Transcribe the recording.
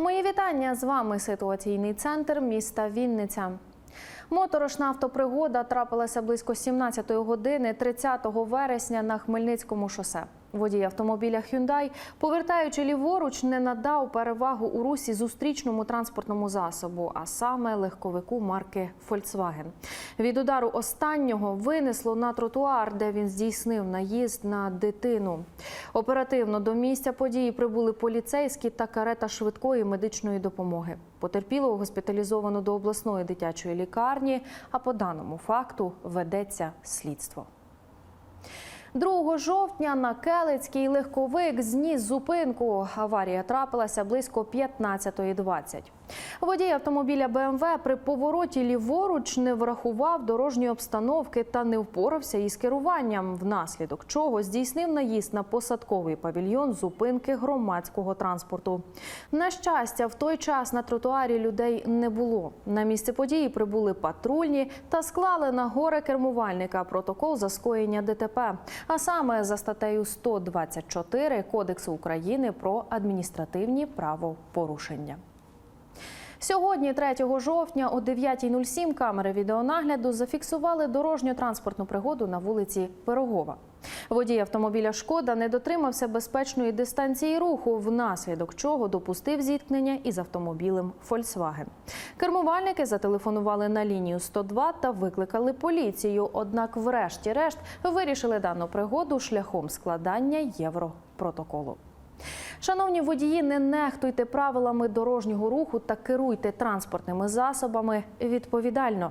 Мої вітання з вами ситуаційний центр міста Вінниця. Моторошна автопригода трапилася близько 17 години 30 вересня на Хмельницькому шосе. Водій автомобіля Hyundai, повертаючи ліворуч, не надав перевагу у русі зустрічному транспортному засобу, а саме легковику марки Volkswagen. Від удару останнього винесло на тротуар, де він здійснив наїзд на дитину. Оперативно до місця події прибули поліцейські та карета швидкої медичної допомоги. Потерпілого госпіталізовано до обласної дитячої лікарні. А по даному факту ведеться слідство. 2 жовтня на Келицький легковик зніс зупинку. Аварія трапилася близько 15.20. Водій автомобіля БМВ при повороті ліворуч не врахував дорожньої обстановки та не впорався із керуванням, внаслідок чого здійснив наїзд на посадковий павільйон зупинки громадського транспорту. На щастя, в той час на тротуарі людей не було. На місце події прибули патрульні та склали на горе кермувальника протокол за скоєння ДТП, а саме за статтею 124 Кодексу України про адміністративні правопорушення. Сьогодні, 3 жовтня, о 9.07 камери відеонагляду зафіксували дорожньо-транспортну пригоду на вулиці Пирогова. Водій автомобіля Шкода не дотримався безпечної дистанції руху, внаслідок чого допустив зіткнення із автомобілем Volkswagen. Кермувальники зателефонували на лінію 102 та викликали поліцію. Однак, врешті-решт, вирішили дану пригоду шляхом складання європротоколу. Шановні водії, не нехтуйте правилами дорожнього руху та керуйте транспортними засобами відповідально.